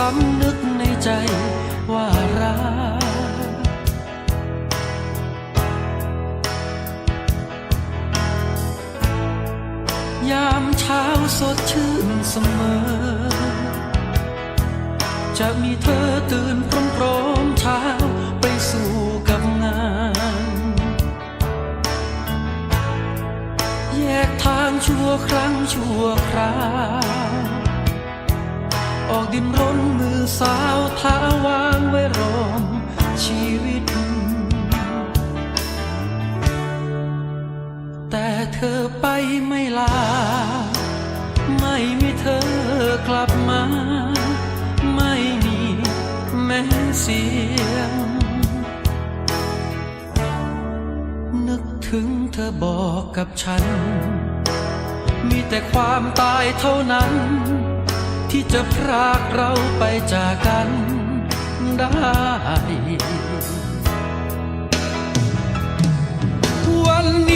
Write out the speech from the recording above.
สำนึกในใจว่ารักยามเช้าสดชื่นเสมอ จะมีเธอตื่นพร้อมๆเช้าไปสู่กับงาน แยกทางชั่วครั้งชั่วคราว ออกดินรนมือสาวเท้าวางไว้รอมชีวิต แต่เธอไปไม่ลา ไม่มีเธอกลับมา ไม่มีแม้เสียง นึกถึงเธอบอกกับฉัน มีแต่ความตายเท่านั้น ที่จะพรากเราไปจากกันได้ วันนี้